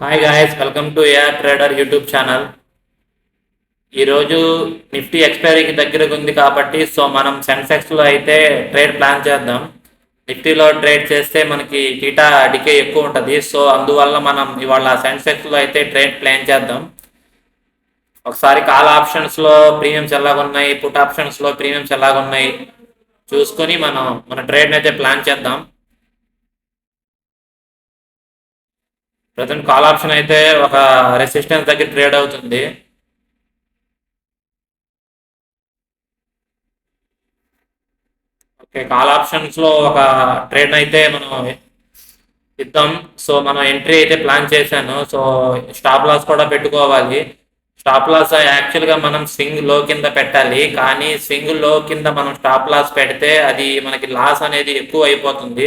Hi guys welcome to AR trader YouTube channel ఈరోజు Nifty ఎక్స్పైరీకి దగ్గరకు ఉంది కాబట్టి సో మనం సెన్సెక్స్లో అయితే ట్రేడ్ ప్లాన్ చేద్దాం. నిఫ్టీలో ట్రేడ్ చేస్తే మనకి టీటా డికే ఎక్కువ ఉంటుంది. సో అందువల్ల మనం ఇవాళ సెన్సెక్స్లో అయితే ట్రేడ్ ప్లాన్ చేద్దాం. ఒకసారి కాల్ ఆప్షన్స్లో ప్రీమియమ్స్ ఎలాగున్నాయి పుట్ ఆప్షన్స్లో ప్రీమియమ్స్ ఎలాగున్నాయి చూసుకొని మనం మన ట్రేడ్ని అయితే ప్లాన్ చేద్దాం. ప్రజెంట్ కాల్ ఆప్షన్ అయితే ఒక రెసిస్టెన్స్ దగ్గర ట్రేడ్ అవుతుంది. ఓకే కాల్ ఆప్షన్స్లో ఒక ట్రేడ్ అయితే మనం ఇద్దాం. సో మనం ఎంట్రీ అయితే ప్లాన్ చేశాను. సో స్టాప్ లాస్ కూడా పెట్టుకోవాలి. స్టాప్ లాస్ యాక్చువల్గా మనం స్వింగ్లో కింద పెట్టాలి. కానీ స్వింగ్లో కింద మనం స్టాప్ లాస్ పెడితే అది మనకి లాస్ అనేది ఎక్కువ అయిపోతుంది.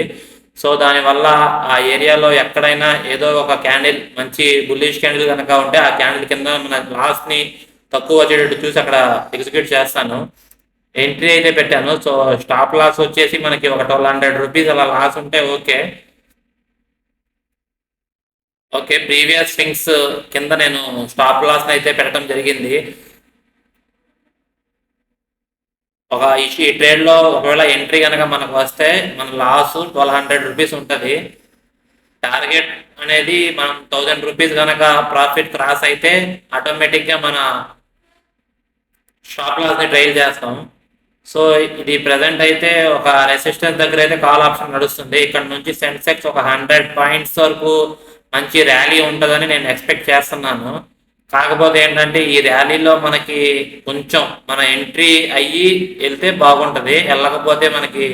సో దానివల్ల ఆ ఏరియాలో ఎక్కడైనా ఏదో ఒక క్యాండిల్ మంచి బుల్లిష్ క్యాండిల్ కనుక ఉంటే ఆ క్యాండిల్ కింద మన లాస్ని తక్కువ వచ్చేటట్టు చూసి అక్కడ ఎగ్జిక్యూట్ చేస్తాను. ఎంట్రీ అయితే పెట్టాను. సో స్టాప్ లాస్ వచ్చేసి మనకి ఒక ట్వెల్వ్ హండ్రెడ్ రూపీస్ అలా లాస్ ఉంటే ఓకే. ఓకే ప్రీవియస్ స్వింగ్స్ కింద నేను స్టాప్ లాస్ అయితే పెట్టడం జరిగింది. ఒక ఇష్యూ ఈ ట్రేడ్లో ఒకవేళ ఎంట్రీ కనుక మనకు వస్తే మన లాస్ ట్వెల్వ్ హండ్రెడ్ రూపీస్ ఉంటుంది. టార్గెట్ అనేది మనం థౌజండ్ రూపీస్ కనుక ప్రాఫిట్ క్రాస్ అయితే ఆటోమేటిక్గా మన షాప్ లాస్ని ట్రైల్ చేస్తాం. సో ఇది ప్రజెంట్ అయితే ఒక రెసిస్టెన్స్ దగ్గర అయితే కాల్ ఆప్షన్ నడుస్తుంది. ఇక్కడ నుంచి సెన్సెక్స్ ఒక హండ్రెడ్ పాయింట్స్ వరకు మంచి ర్యాలీ ఉంటుందని నేను ఎక్స్పెక్ట్ చేస్తున్నాను. కాకపోతే ఏంటంటే ఈ ర్యాలీలో మనకి కొంచెం మన ఎంట్రీ అయ్యి వెళ్తే బాగుంటుంది. వెళ్ళకపోతే మనకి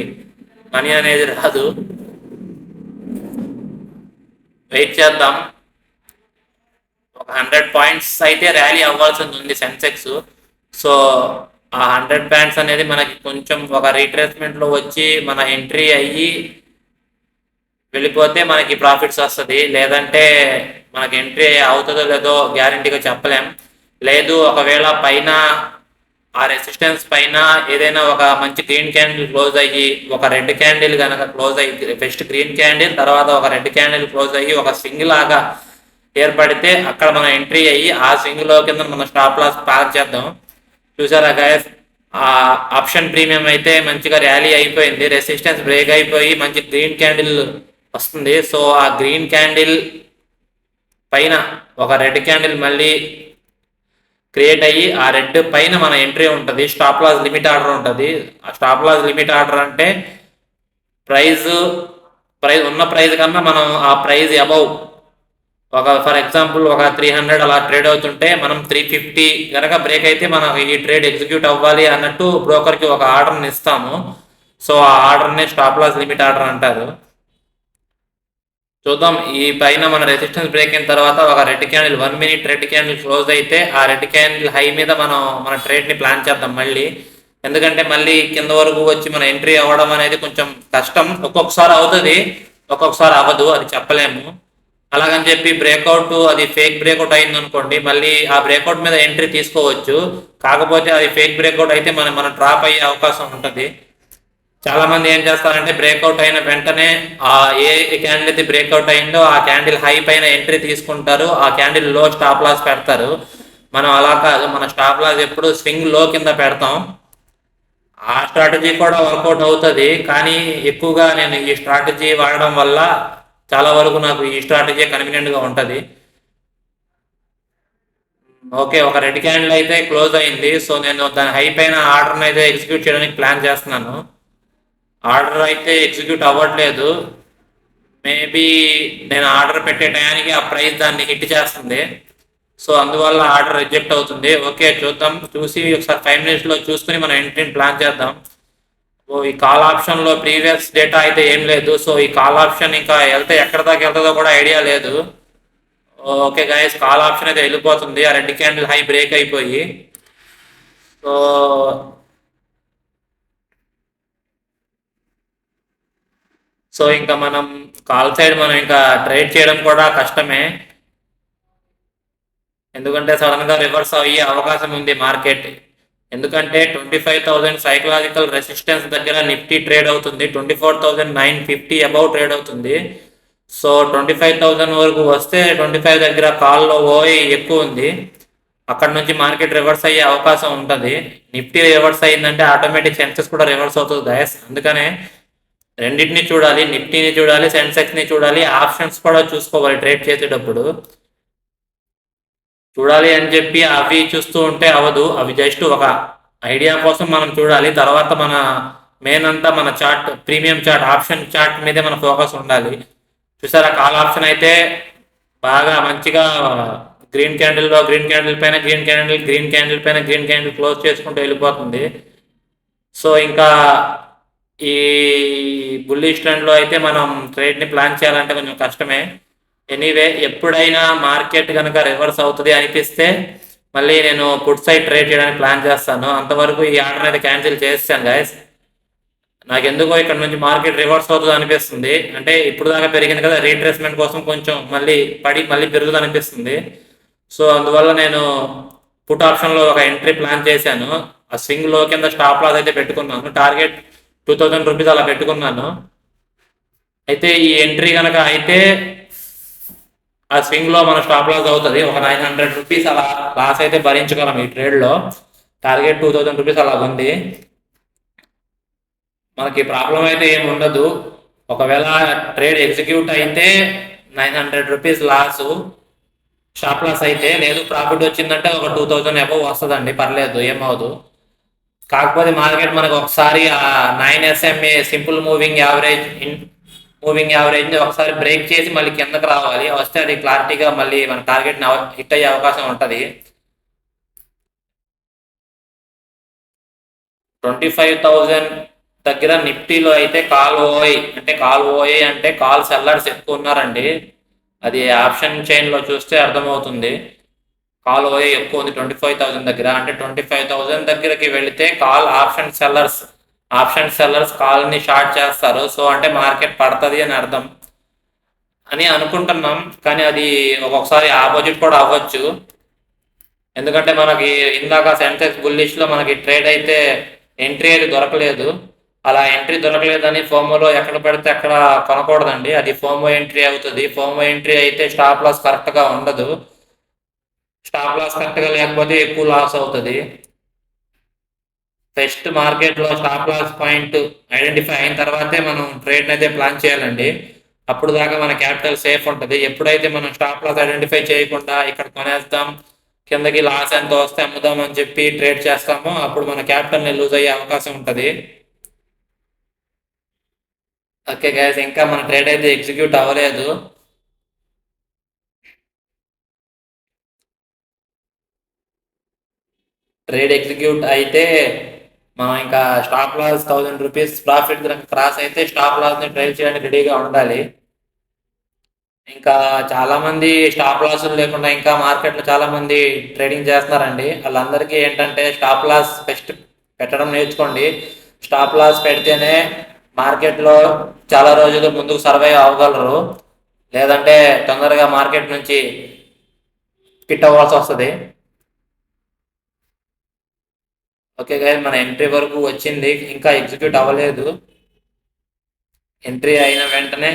మనీ అనేది రాదు. వెయిట్ చేద్దాం. ఒక హండ్రెడ్ పాయింట్స్ అయితే ర్యాలీ అవ్వాల్సింది ఉంది సెన్సెక్స్. సో ఆ హండ్రెడ్ పాయింట్స్ అనేది మనకి కొంచెం ఒక రీట్రేస్మెంట్లో వచ్చి మన ఎంట్రీ అయ్యి వెళ్ళిపోతే మనకి ప్రాఫిట్స్ వస్తుంది. లేదంటే మనకి ఎంట్రీ అవుతుందో లేదో గ్యారంటీగా చెప్పలేం. లేదు ఒకవేళ పైన ఆ రెసిస్టెన్స్ పైన ఏదైనా ఒక మంచి గ్రీన్ క్యాండిల్ క్లోజ్ అయ్యి ఒక రెడ్ క్యాండిల్ కనుక క్లోజ్ అయ్యి ఫస్ట్ గ్రీన్ క్యాండిల్ తర్వాత ఒక రెడ్ క్యాండిల్ క్లోజ్ అయ్యి ఒక స్వింగ్ లాగా ఏర్పడితే అక్కడ మనం ఎంట్రీ అయ్యి ఆ స్వింగ్లో కింద మనం స్టాప్ లాస్ పార్క్ చేద్దాం. చూసారా గాయస్ ఆ ఆప్షన్ ప్రీమియం అయితే మంచిగా ర్యాలీ అయిపోయింది. రెసిస్టెన్స్ బ్రేక్ అయిపోయి మంచి గ్రీన్ క్యాండిల్ వస్తుంది. సో ఆ గ్రీన్ క్యాండిల్ పైన ఒక రెడ్ క్యాండిల్ మళ్ళీ క్రియేట్ అయ్యి ఆ రెడ్ పైన మన ఎంట్రీ ఉంటుంది. స్టాప్ లాస్ లిమిట్ ఆర్డర్ ఉంటుంది. ఆ స్టాప్ లాస్ లిమిట్ ఆర్డర్ అంటే ప్రైజ్ ప్రైజ్ ఉన్న ప్రైజ్ కన్నా మనం ఆ ప్రైజ్ అబౌవ్. ఒక ఫర్ ఎగ్జాంపుల్ ఒక త్రీ హండ్రెడ్ అలా ట్రేడ్ అవుతుంటే మనం త్రీ ఫిఫ్టీ కనుక బ్రేక్ అయితే మనం ఈ ట్రేడ్ ఎగ్జిక్యూట్ అవ్వాలి అన్నట్టు బ్రోకర్కి ఒక ఆర్డర్ని ఇస్తాము. సో ఆ ఆర్డర్ని స్టాప్ లాస్ లిమిట్ ఆర్డర్ అంటారు. చూద్దాం. ఈ పైన మన రెసిస్టెన్స్ బ్రేక్ అయిన తర్వాత ఒక red candle one minute red candle close అయితే ఆ రెడ్ క్యాండిల్ హై మీద మనం మన ట్రేడ్ని ప్లాన్ చేద్దాం మళ్ళీ. ఎందుకంటే మళ్ళీ కింద వరకు వచ్చి మన ఎంట్రీ అవ్వడం అనేది కొంచెం కష్టం. ఒక్కొక్కసారి అవుతుంది ఒక్కొక్కసారి అవ్వదు అది చెప్పలేము. అలాగని చెప్పి బ్రేక్అవుట్ అది ఫేక్ బ్రేక్అవుట్ అయింది అనుకోండి మళ్ళీ ఆ బ్రేక్అవుట్ మీద ఎంట్రీ తీసుకోవచ్చు. కాకపోతే అది ఫేక్ బ్రేక్అవుట్ అయితే మనం మనం డ్రాప్ అయ్యే అవకాశం ఉంటుంది. చాలా మంది ఏం చేస్తారంటే బ్రేక్అవుట్ అయిన వెంటనే ఆ ఏ క్యాండిల్ అయితే బ్రేక్అవుట్ అయిందో ఆ క్యాండిల్ హై పైన ఎంట్రీ తీసుకుంటారు. ఆ క్యాండిల్లో స్టాప్ లాస్ పెడతారు. మనం అలా కాదు మన స్టాప్ లాస్ ఎప్పుడు స్వింగ్లో కింద పెడతాం. ఆ స్ట్రాటజీ కూడా వర్కౌట్ అవుతుంది. కానీ ఎక్కువగా నేను ఈ స్ట్రాటజీ వాడడం వల్ల చాలా వరకు నాకు ఈ స్ట్రాటజీ కన్వీనియంట్గా ఉంటుంది. ఓకే ఒక రెడ్ క్యాండిల్ అయితే క్లోజ్ అయింది. సో నేను దాని హై పైన ఆర్డర్ని అయితే ఎగ్జిక్యూట్ చేయడానికి ప్లాన్ చేస్తున్నాను. ఆర్డర్ అయితే ఎగ్జిక్యూట్ అవ్వట్లేదు. మేబీ నేను ఆర్డర్ పెట్టే టయానికి ఆ ప్రైస్ దాన్ని హిట్ చేస్తుంది. సో అందువల్ల ఆర్డర్ రిజెక్ట్ అవుతుంది. ఓకే చూద్దాం. చూసి ఒకసారి ఫైవ్ మినిట్స్లో చూసుకుని మనం ఎంట్రీని ప్లాన్ చేద్దాం. ఓ ఈ కాల్ ఆప్షన్లో ప్రీవియస్ డేటా అయితే ఏం లేదు. సో ఈ కాల్ ఆప్షన్ ఇంకా వెళ్తే ఎక్కడ దాకా వెళ్తుందో కూడా ఐడియా లేదు. ఓకే గైస్ కాల్ ఆప్షన్ అయితే వెళ్ళిపోతుంది. ఆ రెడ్ క్యాండిల్ హై బ్రేక్ అయిపోయి. సో సో ఇంకా మనం కాల్ సైడ్ మనం ఇంకా ట్రేడ్ చేయడం కూడా కష్టమే. ఎందుకంటే సడన్గా రివర్స్ అయ్యే అవకాశం ఉంది మార్కెట్. ఎందుకంటే twenty five thousand psychological resistance దగ్గర నిఫ్టీ ట్రేడ్ అవుతుంది. Twenty four thousand nine fifty above trade అవుతుంది. సో ట్వంటీ ఫైవ్ థౌసండ్ వరకు వస్తే ట్వంటీ ఫైవ్ దగ్గర కాల్లో ఓఐ ఎక్కువ ఉంది. అక్కడ నుంచి మార్కెట్ రివర్స్ అయ్యే అవకాశం ఉంటుంది. నిఫ్టీ రివర్స్ అయ్యిందంటే ఆటోమేటిక్ సెన్సెస్ కూడా రివర్స్ అవుతుంది గైస్ అందుకనే రెండింటిని చూడాలి నిఫ్టీని చూడాలి సెన్సెక్స్ని చూడాలి ఆప్షన్స్ కూడా చూసుకోవాలి ట్రేడ్ చేసేటప్పుడు. చూడాలి అని చెప్పి అవి చూస్తూ ఉంటే అవదు అవి జస్ట్ ఒక ఐడియా కోసం మనం చూడాలి. తర్వాత మన మెయిన్ అంతా మన chart premium chart option chart మీదే మన ఫోకస్ ఉండాలి. చూసారా? కాల్ ఆప్షన్ అయితే బాగా మంచిగా గ్రీన్ క్యాండిల్లో గ్రీన్ క్యాండిల్ పైన గ్రీన్ క్యాండిల్ గ్రీన్ క్యాండిల్ పైన గ్రీన్ క్యాండిల్ క్లోజ్ చేసుకుంటూ వెళ్ళిపోతుంది. సో ఇంకా ఈ బుల్లిష్ ట్రెండ్లో అయితే మనం ట్రేడ్ని ప్లాన్ చేయాలంటే కొంచెం కష్టమే. ఎనీవే ఎప్పుడైనా మార్కెట్ కనుక రివర్స్ అవుతుంది అనిపిస్తే మళ్ళీ నేను పుట్ సైడ్ ట్రేడ్ చేయడానికి ప్లాన్ చేస్తాను. అంతవరకు ఈ ఆర్డర్ అయితే క్యాన్సిల్ చేస్తాను గాయస్. నాకు ఎందుకో ఇక్కడ నుంచి మార్కెట్ రివర్స్ అవుతుంది అనిపిస్తుంది. అంటే ఇప్పుడు దాకా పెరిగింది కదా రీట్రేస్మెంట్ కోసం కొంచెం మళ్ళీ పడి మళ్ళీ పెరుగుతుంది అనిపిస్తుంది. సో అందువల్ల నేను పుట్ ఆప్షన్లో ఒక ఎంట్రీ ప్లాన్ చేశాను. ఆ స్వింగ్లో కింద స్టాప్ లాస్ అయితే పెట్టుకున్నాను. టార్గెట్ టూ థౌజండ్ రూపీస్ అలా పెట్టుకున్నాను. అయితే ఈ ఎంట్రీ కనుక అయితే ఆ స్వింగ్లో మన స్టాప్ లాస్ అవుతుంది. ఒక నైన్ హండ్రెడ్ రూపీస్ అలా లాస్ అయితే భరించగలం ఈ ట్రేడ్లో. టార్గెట్ టూ థౌజండ్ రూపీస్ అలా ఉంది. మనకి ప్రాబ్లం అయితే ఏమి ఉండదు. ఒకవేళ ట్రేడ్ ఎగ్జిక్యూట్ అయితే nine hundred rupees loss. Stop loss అయితే లేదు. ప్రాఫిట్ వచ్చిందంటే ఒక టూ థౌజండ్ అబవ్ వస్తుందండి. పర్లేదు ఏమవుదు కాకపోతే మార్కెట్ మనకు ఒకసారి ఆ nine SMA simple moving average moving average ఒకసారి బ్రేక్ చేసి మళ్ళీ కిందకి రావాలి. వస్తే అది క్లారిటీగా మళ్ళీ మన టార్గెట్ హిట్ అయ్యే అవకాశం ఉంటుంది. ట్వంటీ ఫైవ్ థౌజండ్ దగ్గర నిఫ్టీలో అయితే కాల్ ఓఐ అంటే కాల్ ఓఐ అంటే కాల్ సెల్లర్స్ ఎక్కువ ఉన్నారండి. అది ఆప్షన్ చైన్లో చూస్తే అర్థమవుతుంది. కాల్ ఓఏ ఎక్కువ ఉంది ట్వంటీ ఫైవ్ థౌసండ్ దగ్గర. అంటే ట్వంటీ ఫైవ్ థౌసండ్ దగ్గరకి వెళితే call option sellers option sellers కాల్ని షార్ట్ చేస్తారు. సో అంటే మార్కెట్ పడుతుంది అని అర్థం. అని అనుకుంటున్నాం. కానీ అది ఒక్కొక్కసారి ఆపోజిట్ కూడా అవ్వచ్చు. ఎందుకంటే మనకి ఇందాక సెన్సెక్స్ బుల్లిష్లో మనకి ట్రేడ్ అయితే ఎంట్రీ అయితే దొరకలేదు. అలా ఎంట్రీ దొరకలేదని ఫోమోలో ఎక్కడ పెడితే అక్కడ కొనకూడదండి. అది ఫోమో ఎంట్రీ అవుతుంది. ఫోమో ఎంట్రీ అయితే స్టాప్ లాస్ కరెక్ట్గా ఉండదు. స్టాప్ లాస్ కరెక్ట్గా లేకపోతే ఎక్కువ లాస్ అవుతుంది. ఫస్ట్ మార్కెట్లో స్టాప్ లాస్ పాయింట్ ఐడెంటిఫై అయిన తర్వాతే మనం ట్రేడ్ అయితే ప్లాన్ చేయాలండి. అప్పుడు దాకా మన క్యాపిటల్ సేఫ్ ఉంటుంది. ఎప్పుడైతే మనం స్టాప్ లాస్ ఐడెంటిఫై చేయకుండా ఇక్కడ కొనేస్తాం కిందకి లాస్ ఎంత వస్తే అమ్ముదాం అని చెప్పి ట్రేడ్ చేస్తామో అప్పుడు మన క్యాపిటల్ని లూజ్ అయ్యే అవకాశం ఉంటుంది. ఓకే గైస్ ఇంకా మన ట్రేడ్ అయితే ఎగ్జిక్యూట్ అవ్వలేదు. ట్రేడ్ ఎగ్జిక్యూట్ అయితే మనం ఇంకా stop loss thousand rupees profit కనుక క్రాస్ అయితే స్టాప్ లాస్ని ట్రైల్ చేయడానికి రెడీగా ఉండాలి. ఇంకా చాలామంది స్టాప్ లాస్ లేకుండా ఇంకా మార్కెట్లో చాలామంది ట్రేడింగ్ చేస్తున్నారండి. వాళ్ళందరికీ ఏంటంటే స్టాప్ లాస్ ఫస్ట్ పెట్టడం నేర్చుకోండి. స్టాప్ లాస్ పెడితేనే మార్కెట్లో చాలా రోజులు ముందుకు సర్వైవ్ అవ్వగలరు. లేదంటే తొందరగా మార్కెట్ నుంచి కిట్ అవ్వాల్సి వస్తుంది. ఓకే గాయ మన ఎంట్రీ వరకు వచ్చింది. ఇంకా ఎగ్జిక్యూట్ అవ్వలేదు. ఎంట్రీ అయిన వెంటనే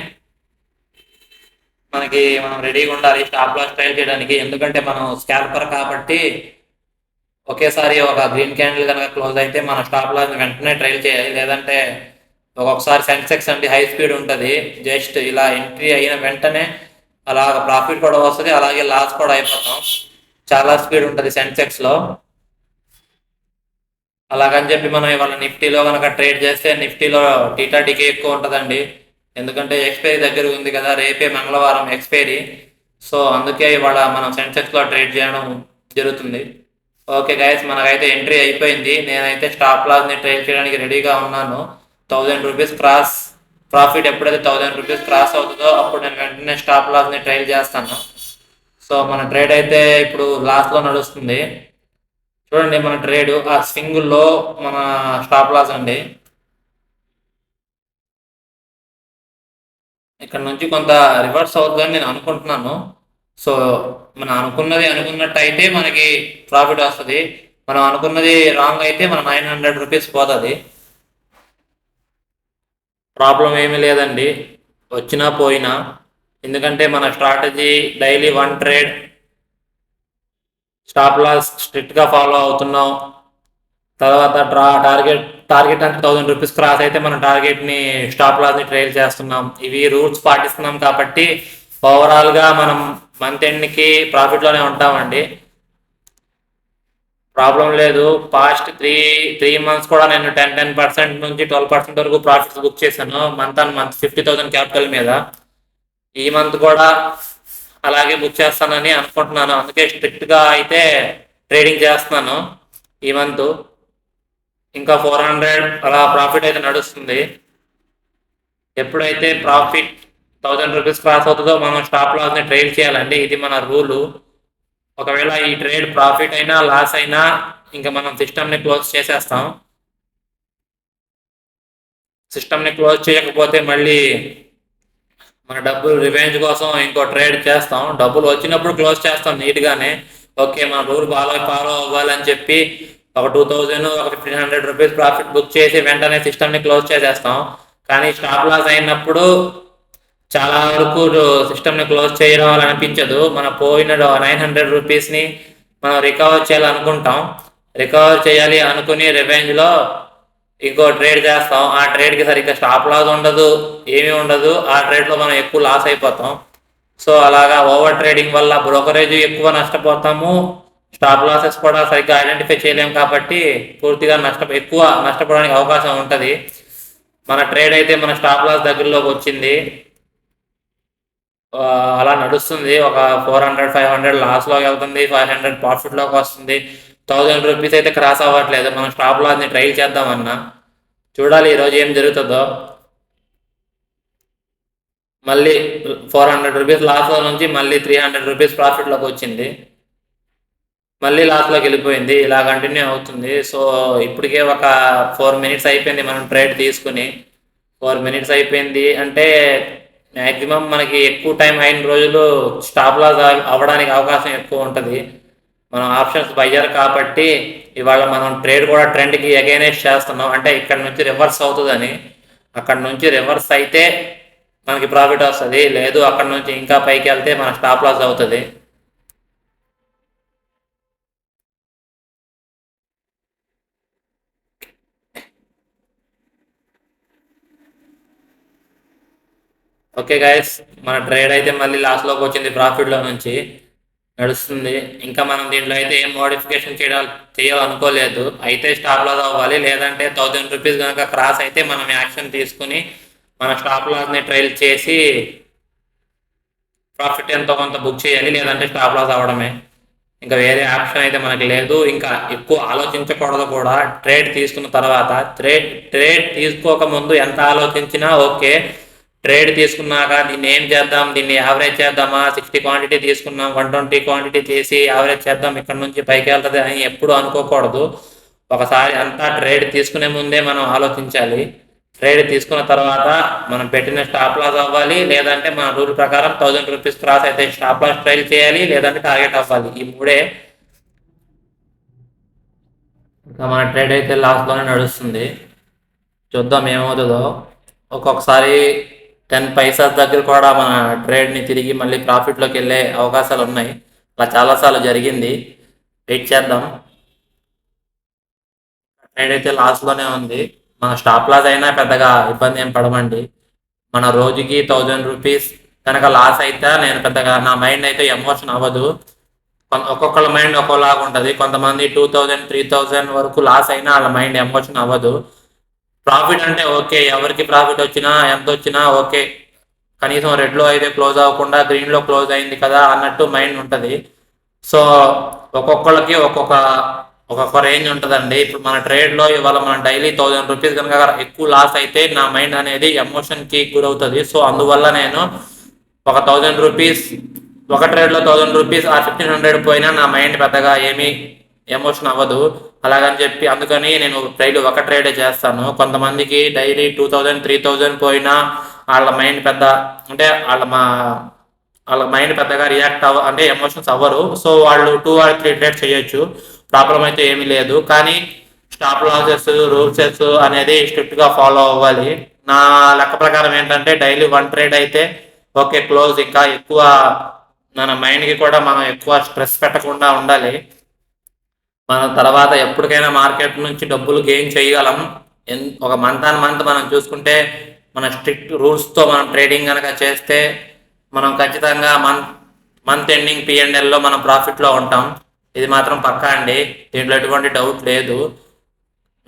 మనకి మనం రెడీగా ఉండాలి స్టాప్ లాస్ చేయడానికి. ఎందుకంటే మనం స్కాల్పర్ కాబట్టి ఒకేసారి ఒక గ్రీన్ క్యాండిల్ కనుక క్లోజ్ అయితే మన స్టాప్ లాస్ వెంటనే ట్రైల్ చేయాలి. లేదంటే ఒక్కొక్కసారి సెన్సెక్స్ అంటే హై స్పీడ్ ఉంటుంది. జస్ట్ ఇలా ఎంట్రీ అయిన వెంటనే అలా ప్రాఫిట్ కూడా వస్తుంది అలాగే లాస్ కూడా అయిపోతాం. చాలా స్పీడ్ ఉంటుంది సెన్సెక్స్లో అలాగని చెప్పి మనం ఇవాళ నిఫ్టీలో కనుక ట్రేడ్ చేస్తే నిఫ్టీలో టీటా డికే ఎక్కువ ఉంటుందండి. ఎందుకంటే ఎక్స్పైరీ దగ్గర ఉంది కదా రేపే మంగళవారం ఎక్స్పైరీ. సో అందుకే ఇవాళ మనం సెన్సెక్స్లో ట్రేడ్ చేయడం జరుగుతుంది. ఓకే గైస్ మనకైతే ఎంట్రీ అయిపోయింది. నేనైతే స్టాప్ లాస్ని ట్రేడ్ చేయడానికి రెడీగా ఉన్నాను. థౌజండ్ రూపీస్ క్రాస్ ప్రాఫిట్ ఎప్పుడైతే థౌజండ్ రూపీస్ క్రాస్ అవుతుందో అప్పుడు నేను వెంటనే స్టాప్ లాస్ని ట్రైల్ చేస్తాను. సో మన ట్రేడ్ అయితే ఇప్పుడు లాస్లో నడుస్తుంది. చూడండి మన ట్రేడ్ ఆ స్వింగ్ మన స్టాప్ లాస్ అండి. ఇక్కడ నుంచి కొంత రివర్స్ అవుతుందని నేను అనుకుంటున్నాను. సో మనం అనుకున్నది అనుకున్నట్టు అయితే మనకి ప్రాఫిట్ వస్తుంది. మనం అనుకున్నది రాంగ్ అయితే మన నైన్ హండ్రెడ్ రూపీస్ పోతుంది. ప్రాబ్లం ఏమీ లేదండి. వచ్చినా పోయినా. ఎందుకంటే మన strategy daily one trade stop loss స్ట్రిక్ట్గా ఫాలో అవుతున్నాం. తర్వాత డ్రా టార్గెట్ టార్గెట్ అంటే థౌసండ్ రూపీస్ క్రాస్ అయితే మనం టార్గెట్ని స్టాప్ లాస్ని ట్రైల్ చేస్తున్నాం. ఇవి రూల్స్ పాటిస్తున్నాం కాబట్టి ఓవరాల్గా మనం మంత్ ఎండ్కి ప్రాఫిట్లోనే ఉంటామండి. ప్రాబ్లం లేదు. పాస్ట్ త్రీ త్రీ మంత్స్ కూడా నేను టెన్ టెన్ పర్సెంట్ నుంచి ట్వెల్వ్ పర్సెంట్ వరకు ప్రాఫిట్స్ బుక్ చేశాను month on month fifty thousand capital మీద. ఈ మంత్ కూడా అలాగే బుక్ చేస్తానని అనుకుంటున్నాను. అందుకే స్ట్రిక్ట్గా అయితే ట్రేడింగ్ చేస్తున్నాను ఈ మంత్ ఇంకా ఫోర్ హండ్రెడ్ అలా ప్రాఫిట్ అయితే నడుస్తుంది. ఎప్పుడైతే ప్రాఫిట్ థౌజండ్ రూపీస్ క్రాస్ అవుతుందో మనం స్టాప్ లాస్ని ట్రేడ్ చేయాలండి. ఇది మన రూలు ఒకవేళ ఈ ట్రేడ్ ప్రాఫిట్ అయినా లాస్ అయినా ఇంకా మనం సిస్టమ్ని క్లోజ్ చేసేస్తాం. సిస్టమ్ని క్లోజ్ చేయకపోతే మళ్ళీ మన డబ్బులు రివెంజ్ కోసం ఇంకో ట్రేడ్ చేస్తాం. డబ్బులు వచ్చినప్పుడు క్లోజ్ చేస్తాం నీట్గానే. ఓకే మన రూల్ ఫాలో ఫాలో అవ్వాలని చెప్పి ఒక టూ థౌజండ్ ఒక fifteen hundred rupees profit book చేసి వెంటనే సిస్టమ్ని క్లోజ్ చేసేస్తాం. కానీ స్టాప్ లాస్ అయినప్పుడు చాలా వరకు సిస్టమ్ని క్లోజ్ చేయడం అని అనిపించదు. మన పోయిన నైన్ హండ్రెడ్ రూపీస్ని మనం రికవర్ చేయాలనుకుంటాం. రికవర్ చేయాలి అనుకుని రివెంజ్లో ఇంకో ట్రేడ్ చేస్తాం. ఆ ట్రేడ్కి సరిగ్గా స్టాప్ లాస్ ఉండదు ఏమీ ఉండదు. ఆ ట్రేడ్లో మనం ఎక్కువ లాస్ అయిపోతాం. సో అలాగా ఓవర్ ట్రేడింగ్ వల్ల బ్రోకరేజ్ ఎక్కువ నష్టపోతాము. స్టాప్ లాసెస్ కూడా సరిగ్గా ఐడెంటిఫై చేయలేము కాబట్టి పూర్తిగా నష్ట ఎక్కువ నష్టపోవడానికి అవకాశం ఉంటుంది. మన ట్రేడ్ అయితే మన స్టాప్ లాస్ దగ్గరలోకి వచ్చింది. అలా నడుస్తుంది. ఒక ఫోర్ హండ్రెడ్ ఫైవ్ హండ్రెడ్ లాస్లోకి వెళ్తుంది. ఫైవ్ హండ్రెడ్ ప్రాఫిట్లోకి వస్తుంది. థౌజండ్ రూపీస్ అయితే క్రాస్ అవ్వట్లేదు. మనం స్టాప్ లాస్ని ట్రైల్ చేద్దామన్నా చూడాలి ఈరోజు ఏం జరుగుతుందో. మళ్ళీ ఫోర్ హండ్రెడ్ రూపీస్ లాస్లో నుంచి మళ్ళీ త్రీ హండ్రెడ్ రూపీస్ ప్రాఫిట్లోకి వచ్చింది. మళ్ళీ లాస్లోకి వెళ్ళిపోయింది. ఇలా కంటిన్యూ అవుతుంది. సో ఇప్పటికే ఒక ఫోర్ మినిట్స్ అయిపోయింది మనం ట్రేడ్ తీసుకుని. ఫోర్ మినిట్స్ అయిపోయింది అంటే మ్యాక్సిమం మనకి ఎక్కువ టైం అయిన రోజులు స్టాప్ లాస్ అవ్వడానికి అవకాశం ఎక్కువ ఉంటుంది. మనం ఆప్షన్స్ బయ్యర్ కాబట్టి ఇవాళ మనం ట్రేడ్ కూడా ట్రెండ్కి అగైనెస్ట్ చేస్తున్నాం. అంటే ఇక్కడ నుంచి రివర్స్ అవుతుందని. అక్కడ నుంచి రివర్స్ అయితే మనకి ప్రాఫిట్ వస్తుంది. లేదు అక్కడ నుంచి ఇంకా పైకి వెళ్తే మన స్టాప్ లాస్ అవుతుంది. ఓకే గైస్ మన ట్రేడ్ అయితే మళ్ళీ లాస్ట్లోకి వచ్చింది ప్రాఫిట్లో నుంచి. నడుస్తుంది. ఇంకా మనం దీంట్లో అయితే ఏం మోడిఫికేషన్ చేయాలి చేయాలనుకోలేదు. అయితే స్టాప్ లాస్ అవ్వాలి. లేదంటే థౌజండ్ రూపీస్ కనుక క్రాస్ అయితే మనం యాక్షన్ తీసుకుని మన స్టాప్ లాస్ని ట్రైల్ చేసి ప్రాఫిట్ ఎంతో కొంత బుక్ చేయాలి. లేదంటే స్టాప్ లాస్ అవ్వడమే. ఇంకా వేరే ఆప్షన్ అయితే మనకి లేదు. ఇంకా ఎక్కువ ఆలోచించకూడదు కూడా. ట్రేడ్ తీసుకున్న తర్వాత ట్రేడ్ ట్రేడ్ తీసుకోక ముందు ఎంత ఆలోచించినా ఓకే. ట్రేడ్ తీసుకున్నాక దీన్ని ఏం చేద్దాం? దీన్ని యావరేజ్ చేద్దామా? సిక్స్టీ క్వాంటిటీ తీసుకున్నాం వన్ ట్వంటీ క్వాంటిటీ చేసి యావరేజ్ చేద్దాం ఇక్కడ నుంచి పైకి వెళ్తుంది అని ఎప్పుడు అనుకోకూడదు. ఒకసారి అంతా ట్రేడ్ తీసుకునే ముందే మనం ఆలోచించాలి. ట్రేడ్ తీసుకున్న తర్వాత మనం పెట్టిన స్టాప్ లాస్ అవ్వాలి లేదంటే మన రూల్ ప్రకారం థౌజండ్ రూపీస్ క్రాస్ అయితే స్టాప్ లాస్ ట్రైల్ చేయాలి లేదంటే టార్గెట్ అవ్వాలి. ఈ మూడే ఇంకా మన ట్రేడ్ అయితే లాస్ట్లోనే నడుస్తుంది. చూద్దాం ఏమవుతుందో. ఒక్కొక్కసారి టెన్ పైసాస్ దగ్గర కూడా మన ట్రేడ్ని తిరిగి మళ్ళీ ప్రాఫిట్లోకి వెళ్ళే అవకాశాలు ఉన్నాయి. అలా చాలాసార్లు జరిగింది. వెయిట్ చేద్దాం. ట్రేడ్ అయితే లాస్ట్లోనే ఉంది. మన స్టాప్ లాస్ అయినా పెద్దగా ఇబ్బంది ఏం పడమండి. మన రోజుకి థౌజండ్ రూపీస్ కనుక లాస్ అయితే నేను పెద్దగా నా మైండ్ అయితే ఎమోషన్ అవ్వదు. ఒక్కొక్కళ్ళ మైండ్ ఒక్కోలాగా ఉంటుంది. కొంతమంది టూ థౌజండ్ త్రీ థౌజండ్ వరకు లాస్ అయినా వాళ్ళ మైండ్ ఎమోషన్ అవ్వదు. ప్రాఫిట్ అంటే ఓకే ఎవరికి ప్రాఫిట్ వచ్చినా ఎంత వచ్చినా ఓకే కనీసం రెడ్లో అయితే క్లోజ్ అవ్వకుండా గ్రీన్లో క్లోజ్ అయింది కదా అన్నట్టు మైండ్ ఉంటుంది. సో ఒక్కొక్కళ్ళకి ఒక్కొక్క ఒక్కొక్క రేంజ్ ఉంటుందండి. ఇప్పుడు మన ట్రేడ్లో ఇవాళ మనం డైలీ థౌజండ్ రూపీస్ కనుక ఎక్కువ లాస్ అయితే నా మైండ్ అనేది ఎమోషన్కి గురవుతుంది. సో అందువల్ల నేను ఒక థౌజండ్ రూపీస్ ఒక ట్రేడ్లో థౌజండ్ రూపీస్ ఆ ఫిఫ్టీన్ హండ్రెడ్ పోయినా నా మైండ్ పెద్దగా ఏమీ ఎమోషన్ అవ్వదు. అలాగని చెప్పి అందుకని నేను డైలీ ఒక ట్రేడే చేస్తాను. కొంతమందికి daily two thousand three thousand పోయినా వాళ్ళ మైండ్ పెద్ద అంటే వాళ్ళ మా వాళ్ళ మైండ్ పెద్దగా రియాక్ట్ అవ్వ అంటే ఎమోషన్స్ అవ్వరు. సో వాళ్ళు టూ ఆర్ త్రీ ట్రేడ్ చేయొచ్చు. ప్రాబ్లం అయితే ఏమీ లేదు. కానీ స్టాప్ లాసెస్ రూల్సెస్ అనేది స్ట్రిక్ట్గా ఫాలో అవ్వాలి. నా లెక్క ప్రకారం ఏంటంటే డైలీ వన్ ట్రేడ్ అయితే ఓకే క్లోజ్. ఇంకా ఎక్కువ మన మైండ్కి కూడా మనం ఎక్కువ స్ట్రెస్ పెట్టకుండా ఉండాలి. మనం తర్వాత ఎప్పటికైనా మార్కెట్ నుంచి డబ్బులు గెయిన్ చేయగలం. ఎన్- ఒక మంత్ ఆన్ మంత్ మనం చూసుకుంటే మన స్ట్రిక్ట్ రూల్స్తో మనం ట్రేడింగ్ కనుక చేస్తే మనం ఖచ్చితంగా మంత్ మంత్ ఎండింగ్ పిఎన్ఎల్లో మనం ప్రాఫిట్లో ఉంటాం. ఇది మాత్రం పక్కా అండి. దీంట్లో ఎటువంటి డౌట్ లేదు.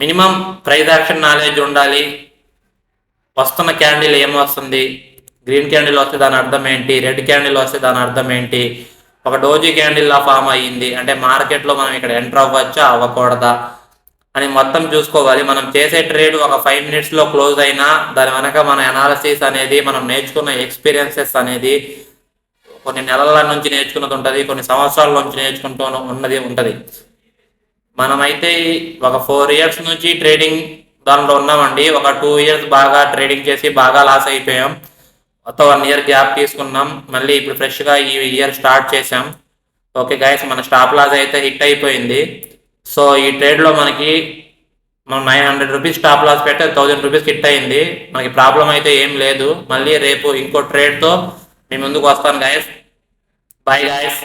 మినిమం ప్రైజ్ యాక్షన్ నాలెడ్జ్ ఉండాలి. వస్తున్న క్యాండిల్ ఏమొస్తుంది? గ్రీన్ క్యాండిల్ వస్తే దాని అర్థం ఏంటి? రెడ్ క్యాండిల్ వస్తే దాని అర్థం ఏంటి? ఒక డోజీ క్యాండిల్లా ఫామ్ అయ్యింది. అంటే మార్కెట్లో మనం ఇక్కడ ఎంటర్ అవ్వచ్చా? అవ్వకూడదా? అని మొత్తం చూసుకోవాలి. మనం చేసే ట్రేడ్ ఒక ఫైవ్ మినిట్స్లో క్లోజ్ అయినా దాని వెనక మన అనాలసిస్ అనేది మనం నేర్చుకున్న ఎక్స్పీరియన్సెస్ అనేది కొన్ని నెలల నుంచి నేర్చుకున్నది ఉంటుంది కొన్ని సంవత్సరాల నుంచి నేర్చుకుంటూ ఉన్నది ఉంటుంది. మనమైతే ఒక ఫోర్ ఇయర్స్ నుంచి ట్రేడింగ్ దానిలో ఉన్నామండి. ఒక టూ ఇయర్స్ బాగా ట్రేడింగ్ చేసి బాగా లాస్ అయిపోయాం. మొత్తం వన్ ఇయర్ గ్యాప్ తీసుకున్నాం. మళ్ళీ ఇప్పుడు ఫ్రెష్గా ఈ ఇయర్ స్టార్ట్ చేసాం ఓకే గైస్ మన స్టాప్ లాస్ అయితే హిట్ అయిపోయింది. సో ఈ ట్రేడ్లో మనకి మనం nine hundred rupees stop loss పెడితే థౌజండ్ రూపీస్ హిట్ అయింది. మనకి ప్రాబ్లం అయితే ఏం లేదు. మళ్ళీ రేపు ఇంకో ట్రేడ్తో మీ ముందుకు వస్తాను గాయస్ బాయ్ గాయస్